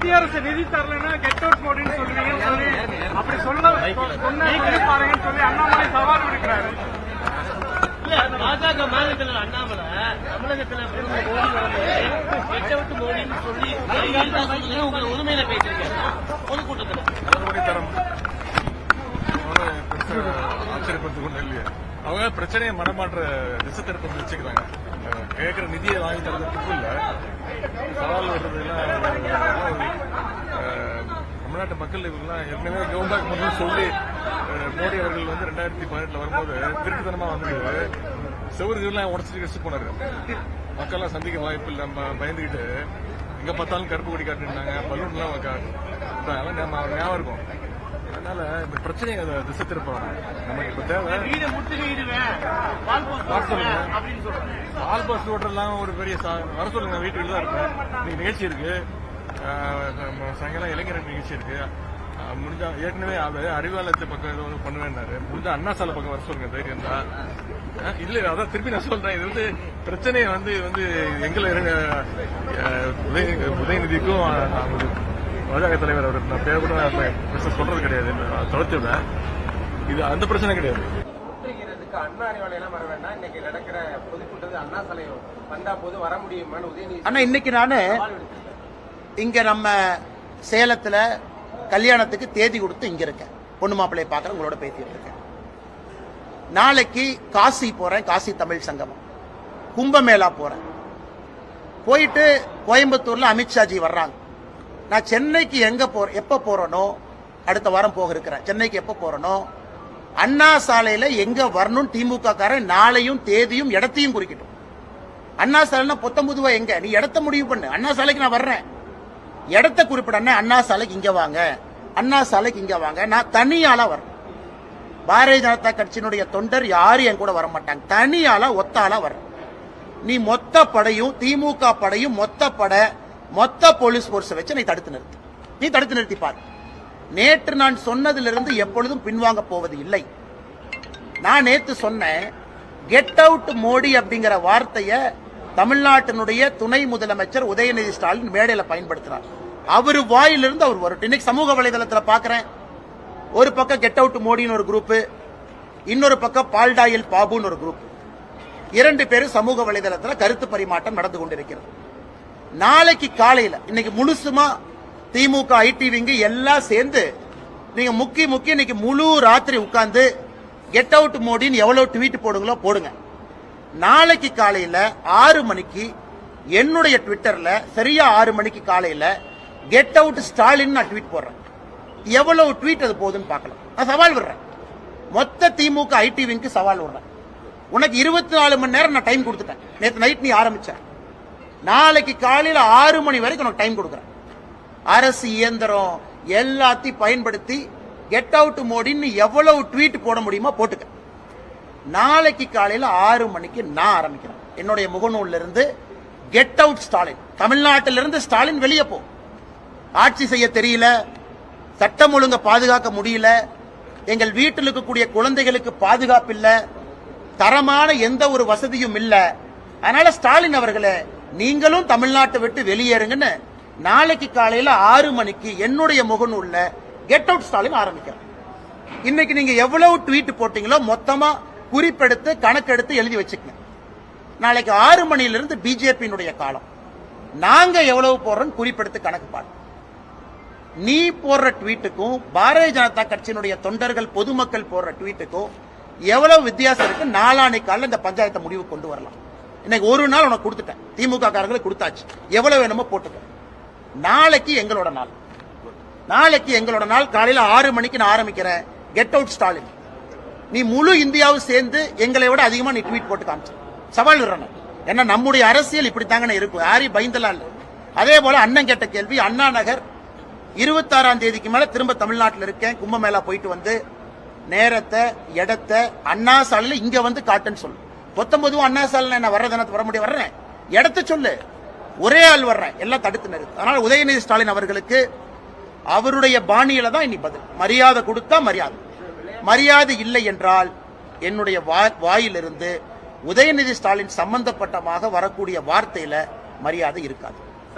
மத்திய அரசு நிதி தரலன்னா கெட் அவுட் மோடின்னு சொல்றீங்கன்னு சொல்லி அப்படி சொல்ல சொன்ன பாருங்கன்னு சொல்லி அண்ணாமலை சவால் விடுக்கிறாரு. இல்ல, பாஜக மாநில அண்ணாமலை தமிழகத்துல மோடி வரும்போது கெட்ட விட்டு மோடின்னு சொல்லி உங்களை உரிமையில பேசியிருக்காரு பொதுக்கூட்டத்தில் ஆச்சரியப்படுத்திக் கொண்டு இல்லையே. அவங்க பிரச்சனையை மனமாற்ற திசை திருப்பி வச்சுக்கிறாங்க. அஹ் கேட்கிற நிதியை வாங்கி தரதுக்கு இல்ல. சவால் அதெல்லாம் ஒரு, அஹ், தமிழ்நாட்டு மக்கள் இவங்கெல்லாம் ஏற்கனவே கவுண்டாக் மட்டும் சொல்லி மோடி அவர்கள் வந்து ரெண்டாயிரத்தி பதினெட்டுல வரும்போது திருட்டுத்தனமா வந்து செவருகள்லாம் உடச்சிட்டு கழிச்சு போனாரு. மக்கள்லாம் சந்திக்க வாய்ப்பு இல்லை நம்ம பயந்துகிட்டு எங்க பார்த்தாலும் கருப்பு கொடி காட்டிருந்தாங்க பலூன்லாம் கா- அதெல்லாம் நம்ம ஞாபகம் இருக்கும். அதனால இந்த பிரச்சனையை அதை திசை திருப்பலாம். நமக்கு இப்ப தேவை. பால் பாஸ் ஓட்டர்லாம் ஒரு பெரிய வர சொல்லுங்க நான் வீட்டுக்கு தான் இன்னைக்கு நிகழ்ச்சி இருக்கு. சாயங்காலம் இளைஞர் நிகழ்ச்சி இருக்கு. முடிஞ்சா ஏற்கனவே அவரு அறிவாலயத்து பக்கம் ஏதோ ஒன்று பண்ணுவேன்னாரு. முடிஞ்சா அண்ணா சாலை பக்கம் வர சொல்லுங்க தைரியம் தான் இல்ல அதான் திருப்பி நான் சொல்றேன். இது வந்து பிரச்சனையை வந்து வந்து எங்களை உதயநிதிக்கும் பாஜக தலைவர் அவர் நான் பேர் கூட சொல்றது கிடையாது. தொடர்ச்சி இது அந்த பிரச்சனை கிடையாது. அண்ணா அறிவாலயம் வர வேண்டாம். இன்னைக்கு நடக்கிற பொதுக்கூட்டத்தில் அண்ணா சாலை வந்தா போது வர முடியுமான்னு உதயநிதி ஆனா இன்னைக்கு நானு. இங்கே நம்ம சேலத்தில் கல்யாணத்துக்கு தேதி கொடுத்து இங்கே இருக்கேன். பொண்ணு மாப்பிள்ளையை பார்க்குறேன் உங்களோட பேசிட்டு இருக்கேன். நாளைக்கு காசி போகிறேன் காசி தமிழ் சங்கமம். கும்பமேளா போகிறேன் போயிட்டு கோயம்புத்தூரில் அமித்ஷாஜி வர்றாங்க. நான் சென்னைக்கு எங்கே போகிற எப்போ போகிறேனோ அடுத்த வாரம் போக இருக்கிறேன். சென்னைக்கு எப்போ போகிறனோ அண்ணா சாலையில் எங்கே வரணும்னு திமுக காரன் நாளையும் தேதியும் இடத்தையும் குறிக்கட்டும். அண்ணா சாலைன்னா பொத்தம்புதுவா எங்க? நீ இடத்த முடிவு பண்ணு. அண்ணா சாலைக்கு நான் வர்றேன். இடத்த குறிப்பிடனே அண்ணா சாலைக்கு இங்க வாங்க. அண்ணா சாலைக்கு இங்க வாங்க. நான் தனியாலாக வரேன் பாரதிய ஜனதா கட்சியினுடைய தொண்டர் யாரும் என் கூட வர மாட்டாங்க தனியாளா ஒத்தாளா வர நீ மொத்த படையும் திமுக படையும் மொத்த படை மொத்த போலீஸ் போர்ஸ் வச்சு நீ தடுத்து நிறுத்து. நீ தடுத்து நிறுத்தி பார். நேற்று நான் சொன்னதிலிருந்து எப்பொழுதும் பின்வாங்க போவது இல்லை. நான் நேற்று சொன்னேன் கெட் அவுட் மோடி அப்படிங்கிற வார்த்தையை தமிழ்நாட்டினுடைய துணை முதலமைச்சர் உதயநிதி ஸ்டாலின் மேடையில பயன்படுத்தினார். அவர் வாயிலிருந்து அவர் வரட்டும். இன்னைக்கு சமூக வலைதளத்துல பாக்குறேன். ஒரு பக்கம் கெட் அவுட் மோடின்னு ஒரு குரூப் இன்னொரு பக்கம் பால்டாயில் பாபுன்னு ஒரு குரூப் இரண்டு பேரும் சமூக வலைதளத்துல கருத்து பரிமாற்றம் நடந்து கொண்டிருக்கிறது. நாளைக்கு காலையில இன்னைக்கு முழுசுமா திமுக ஐடிவிங்க எல்லாம் சேர்ந்து நீங்க முக்கி முக்கி இன்னைக்கு முழு ராத்திரி உட்கார்ந்து கெட் அவுட் மோடின்னு எவ்வளவு ட்வீட் போடுங்களோ போடுங்க. நாளைக்கு காலையில் ஆறு மணிக்கு என்னுடைய ட்விட்டரில் சரியா ஆறு மணிக்கு காலையில் கெட் அவுட் ஸ்டாலின் நான் ட்வீட் போடுறேன். எவ்வளவு ட்வீட் அது போகுதுன்னு பார்க்கலாம். நான் சவால் விடுறேன். மொத்த திமுக ஐடிவிக்கு சவால் விடுறேன். உனக்கு இருபத்தி நாலு மணி நேரம் நான் டைம் கொடுத்துட்டேன். நேற்று நைட் நீ ஆரம்பிச்ச. நாளைக்கு காலையில் ஆறு மணி வரைக்கும் உனக்கு டைம் கொடுக்குறேன். அரசு இயந்திரம் எல்லாத்தையும் பயன்படுத்தி கெட் அவுட் மோடின்னு எவ்வளவு ட்வீட் போட முடியுமோ போட்டுக்க. நாளைக்கு காலையில் ஆறு மணிக்கு நான் ஆரம்பிக்கிறேன் என்னுடைய முகநூலிருந்து கெட் அவுட் ஸ்டாலின் தமிழ்நாட்டிலிருந்து ஸ்டாலின் வெளியே போ. ஆட்சி செய்ய தெரியல சட்டம் ஒழுங்க பாதுகாக்க முடியல எங்கள் வீட்டில் இருக்கக்கூடிய குழந்தைகளுக்கு பாதுகாப்பு இல்லை தரமான எந்த ஒரு வசதியும் இல்லை. அதனால ஸ்டாலின் அவர்களே நீங்களும் தமிழ்நாட்டை விட்டு வெளியேறுங்கன்னு நாளைக்கு காலையில் ஆறு மணிக்கு என்னுடைய முகநூலில் கெட் அவுட் ஸ்டாலின் ஆரம்பிக்கிறேன். இன்னைக்கு நீங்க எவ்வளவு ட்வீட் போட்டீங்களோ மொத்தமா குறிப்பெடுத்து கணக்கெடுத்து எழுதி வச்சுக்கங்க நாளைக்கு ஆறு மணியிலிருந்து பிஜேபியினுடைய காலம். நாங்க எவ்வளவு போடுறோம் குறிப்பெடுத்து கணக்கு பாடு. நீ போடுற ட்வீட்டுக்கும் பாரதிய ஜனதா கட்சியினுடைய தொண்டர்கள் பொதுமக்கள் போடுற ட்வீட்டுக்கும் எவ்வளவு வித்தியாசம் இருக்கு? நாளானை காலையில் இந்த பஞ்சாயத்தை முடிவு கொண்டு வரலாம். இன்னைக்கு ஒரு நாள் உனக்கு கொடுத்துட்டேன். திமுக காரங்களுக்கு கொடுத்தாச்சு. எவ்வளவு வேணுமோ போட்டுக்க. நாளைக்கு எங்களோட நாள். நாளைக்கு எங்களோட நாள். காலையில் ஆறு மணிக்கு நான் ஆரம்பிக்கிறேன். கெட் அவுட் ஸ்டாலின் நீ முழு இந்தியாவும் சேர்ந்து எங்களை விட அதிகமா நீ ட்வீட் போட்டு காமிச்சு. சவால் விடுறேன் ஏன்னா நம்முடைய அரசியல் இப்படித்தாங்க இருக்கும். யாரையும் பயந்தலாம் அதே போல அண்ணன் கேட்ட கேள்வி அண்ணா நகர் இருபத்தாறாம் தேதிக்கு மேல திரும்ப தமிழ்நாட்டில் இருக்கேன். கும்பமேளா போயிட்டு வந்து நேரத்தை இடத்தை அண்ணா சாலையில் இங்க வந்து காட்டுன்னு சொல்லு. பத்தொன்பதும் அண்ணா சாலையில் நான் வர்ற தினத்து வர முடியும். வர்றேன். இடத்த சொல்லு. ஒரே ஆள் வர்றேன். எல்லாம் தடுத்து நிறுத்து. அதனால உதயநிதி ஸ்டாலின் அவர்களுக்கு அவருடைய பாணியில தான் இனி பதில். மரியாதை கொடுத்தா மரியாதை. மரியாதை இல்லை என்றால் என்னுடைய வா- வாயிலிருந்து உதயநிதி ஸ்டாலின் சம்பந்தப்பட்டமாக வரக்கூடிய வார்த்தையில மரியாதை இருக்காது.